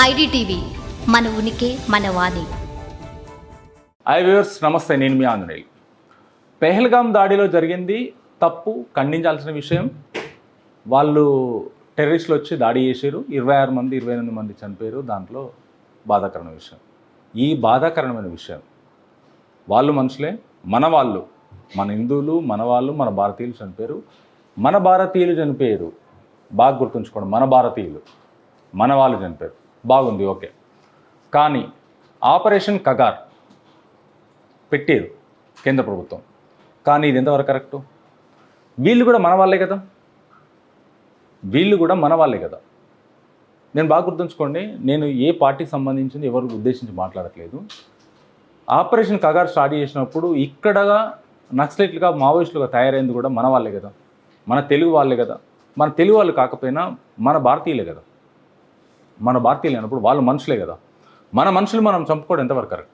IDTV మన ఉనికి మన వాణి. ఐ వ్యూవర్స్ నమస్తే నేను మీ ఆంజనేయులు. పెహల్గాం దాడిలో జరిగింది తప్పు ఖండించాల్సిన విషయం. వాళ్ళు టెర్రరిస్టులు వచ్చి దాడి చేశారు. ఇరవై ఆరు మంది ఇరవై ఎనిమిది మంది చనిపోయారు. దాంట్లో బాధాకరమైన విషయం. ఈ బాధాకరమైన విషయం వాళ్ళు మనుషులే మన వాళ్ళు మన హిందువులు మన వాళ్ళు మన భారతీయులు చనిపోయారు. మన భారతీయులు చనిపోయారు. బాగా గుర్తుంచుకోండి మన భారతీయులు మన వాళ్ళు చనిపోయారు. బాగుంది ఓకే. కానీ ఆపరేషన్ కగార్ పెట్టారు కేంద్ర ప్రభుత్వం. కానీ ఇది ఎంతవరకు కరెక్టు? వీళ్ళు కూడా మన వాళ్ళే కదా? వీళ్ళు కూడా మన వాళ్ళే కదా? నేను బాగా గుర్తుంచుకోండి నేను ఏ పార్టీకి సంబంధించింది ఎవరు ఉద్దేశించి మాట్లాడట్లేదు. ఆపరేషన్ కగార్ స్టార్ట్ చేసినప్పుడు ఇక్కడగా నక్సలైట్లుగా మావోయిస్టులుగా తయారైంది కూడా మన వాళ్ళే కదా? మన తెలుగు వాళ్ళే కదా? మన తెలుగు వాళ్ళు కాకపోయినా మన భారతీయులే కదా? మన భారతీయులు అయినప్పుడు వాళ్ళు మనుషులే కదా. మన మనుషులు మనం చంపుకోవడం ఎంతవరకు కరెక్ట్?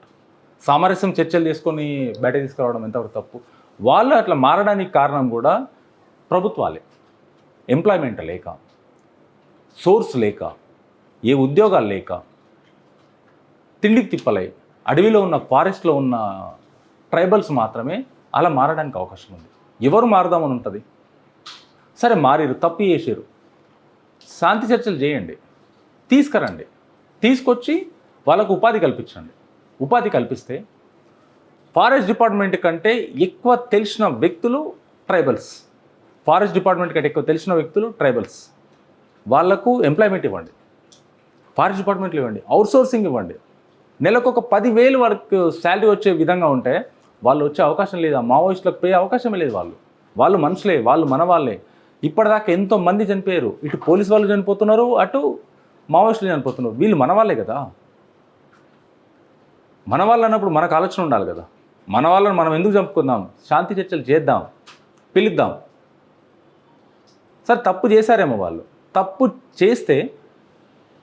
సామరస్యం చర్చలు చేసుకొని బయట తీసుకురావడం ఎంతవరకు తప్పు? వాళ్ళు అట్లా మారడానికి కారణం కూడా ప్రభుత్వాలే. ఎంప్లాయ్మెంట్ లేక సోర్స్ లేక ఏ ఉద్యోగాలు లేక తిండికి తిప్పలై అడవిలో ఉన్న ఫారెస్ట్లో ఉన్న ట్రైబల్స్ మాత్రమే అలా మారడానికి అవకాశం ఉంది. ఎవరు మారదామని ఉంటుంది? సరే మారిరు తప్పు చేసారు. శాంతి చర్చలు చేయండి. తీసుకురండి. తీసుకొచ్చి వాళ్ళకు ఉపాధి కల్పించండి. ఉపాధి కల్పిస్తే ఫారెస్ట్ డిపార్ట్మెంట్ కంటే ఎక్కువ తెలిసిన వ్యక్తులు ట్రైబల్స్. ఫారెస్ట్ డిపార్ట్మెంట్ కంటే ఎక్కువ తెలిసిన వ్యక్తులు ట్రైబల్స్. వాళ్ళకు ఎంప్లాయ్మెంట్ ఇవ్వండి. ఫారెస్ట్ డిపార్ట్మెంట్లు ఇవ్వండి. అవుట్సోర్సింగ్ ఇవ్వండి. నెలకు ఒక పదివేలు వరకు శాలరీ వచ్చే విధంగా ఉంటే వాళ్ళు వచ్చే అవకాశం లేదు. ఆ మావోయిస్టులకు పోయే అవకాశమే లేదు వాళ్ళు. వాళ్ళు మనుషులే వాళ్ళు మన వాళ్ళే ఇప్పటిదాకా ఎంతో మంది చనిపోయారు. ఇటు పోలీస్ వాళ్ళు చనిపోతున్నారు అటు మావోయిస్టులు చనిపోతున్నారు వీళ్ళు మన వాళ్ళే కదా. మన వాళ్ళు అన్నప్పుడు మనకు ఆలోచన ఉండాలి కదా. మన వాళ్ళని మనం ఎందుకు చంపుకుందాం? శాంతి చర్చలు చేద్దాం పిలుద్దాం. సరే తప్పు చేశారేమో వాళ్ళు. తప్పు చేస్తే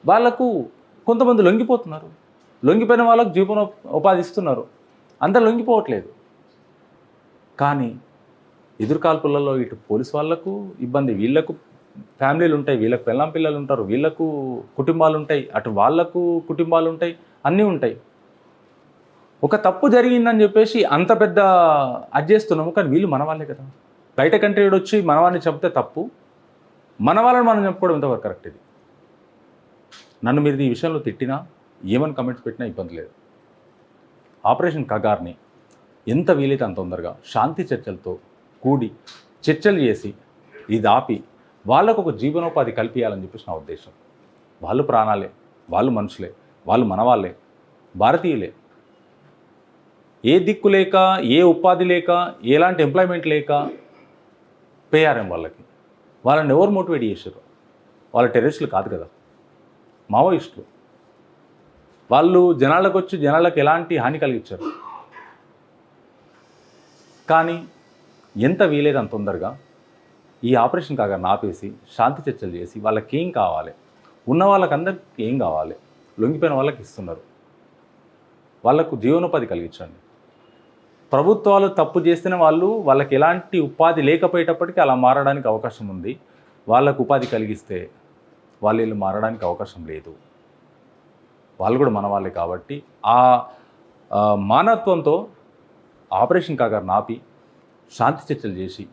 వాళ్ళకు కొంతమంది లొంగిపోతున్నారు. లొంగిపోయిన వాళ్ళకు జీవన ఉపాధి ఇస్తున్నారు. అందరు లొంగిపోవట్లేదు. కానీ ఎదురుకాల్పులలో ఇటు పోలీస్ వాళ్ళకు ఇబ్బంది వీళ్ళకు ఫ్యామిలీలు ఉంటాయి వీళ్ళకు పెళ్ళాం పిల్లలు ఉంటారు వీళ్ళకు కుటుంబాలు ఉంటాయి అటు వాళ్ళకు కుటుంబాలు ఉంటాయి అన్నీ ఉంటాయి. ఒక తప్పు జరిగిందని చెప్పేసి అంత పెద్ద అది చేస్తున్నాము కానీ వీళ్ళు మన వాళ్ళే కదా. బయట కంట్రీ వచ్చి మన వాళ్ళని చెప్తే తప్పు మన వాళ్ళని మనం చెప్పుకోవడం ఎంతవరకు కరెక్ట్ ఇది? నన్ను మీరు ఈ విషయంలో తిట్టినా ఏమని కమెంట్స్ పెట్టినా ఇబ్బంది లేదు. ఆపరేషన్ కగార్ని ఎంత వీలైతే అంత తొందరగా శాంతి చర్చలతో కూడి చర్చలు చేసి ఇది ఆపి వాళ్ళకు ఒక జీవనోపాధి కల్పించాలని చెప్పేసి నా ఉద్దేశం. వాళ్ళు ప్రాణాలే వాళ్ళు మనుషులే వాళ్ళు మనవాళ్ళే భారతీయులే. ఏ దిక్కు లేక ఏ ఉపాధి లేక ఎలాంటి ఎంప్లాయ్మెంట్ లేక పేఆర్ఎం వాళ్ళకి. వాళ్ళని ఎవరు మోటివేట్ చేశారు? వాళ్ళ టెర్రరిస్టులు కాదు కదా. మావోయిస్టులు. వాళ్ళు జనాలకు వచ్చి జనాలకు ఎలాంటి హాని కలిగించారు? కానీ ఎంత వీలేదు అంత తొందరగా ఈ ఆపరేషన్ కాగా నాపేసి శాంతి చర్చలు చేసి వాళ్ళకి ఏం కావాలి? ఉన్న వాళ్ళకందరికి ఏం కావాలి? లొంగిపోయిన వాళ్ళకి ఇస్తున్నారు. వాళ్ళకు జీవనోపాధి కలిగించండి. ప్రభుత్వాలు తప్పు చేస్తేనే వాళ్ళు వాళ్ళకి ఎలాంటి ఉపాధి లేకపోయేటప్పటికీ అలా మారడానికి అవకాశం ఉంది. వాళ్ళకు ఉపాధి కలిగిస్తే వాళ్ళు వీళ్ళు మారడానికి అవకాశం లేదు. వాళ్ళు కూడా మన వాళ్ళే కాబట్టి ఆ ఆ మానవత్వంతో ఆపరేషన్ కాగారు నాపి శాంతి చర్చలు చేసి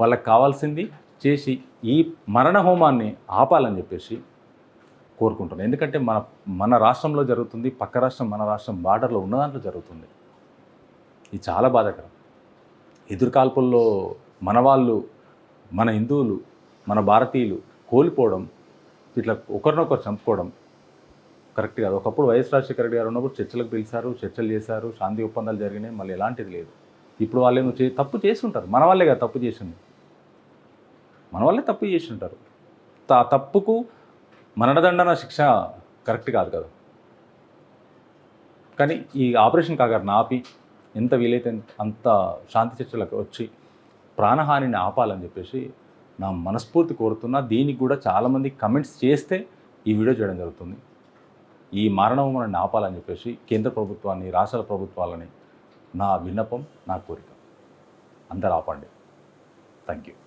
వాళ్ళకి కావాల్సింది చేసి ఈ మరణ హోమాన్ని ఆపాలని చెప్పేసి కోరుకుంటున్నాను. ఎందుకంటే మన మన రాష్ట్రంలో జరుగుతుంది పక్క రాష్ట్రం మన రాష్ట్రం బార్డర్లో ఉన్న దాంట్లో జరుగుతుంది. ఇది చాలా బాధాకరం. ఎదురుకాల్పుల్లో మన వాళ్ళు మన హిందువులు మన భారతీయులు కోల్పోవడం ఇట్లా ఒకరినొకరు చంపుకోవడం కరెక్ట్ కాదు. ఒకప్పుడు వైఎస్ రాజశేఖర రెడ్డి గారు ఉన్నప్పుడు చర్చలకు పిలిచారు చర్చలు చేశారు శాంతి ఒప్పందాలు జరిగినాయి మళ్ళీ ఎలాంటిది లేదు. ఇప్పుడు వాళ్ళు ఏమో తప్పు చేసి ఉంటారు మన వాళ్ళే కదా తప్పు చేసింది. మన వాళ్ళే తప్పు చేసి ఉంటారు ఆ తప్పుకు మరణదండన శిక్ష కరెక్ట్ కాదు కదా. కానీ ఈ ఆపరేషన్ కాగారిని ఆపి ఎంత వీలైతే అంత శాంతి చర్చలకు వచ్చి ప్రాణహానిని ఆపాలని చెప్పేసి నా మనస్ఫూర్తి కోరుతున్నా. దీనికి కూడా చాలామంది కమెంట్స్ చేస్తే ఈ వీడియో చేయడం జరుగుతుంది. ఈ మారణహోమాన్ని ఆపాలని చెప్పేసి కేంద్ర ప్రభుత్వాన్ని రాష్ట్ర ప్రభుత్వాలని నా విన్నపం నా కోరిక. అందరు ఆపండి. Thank you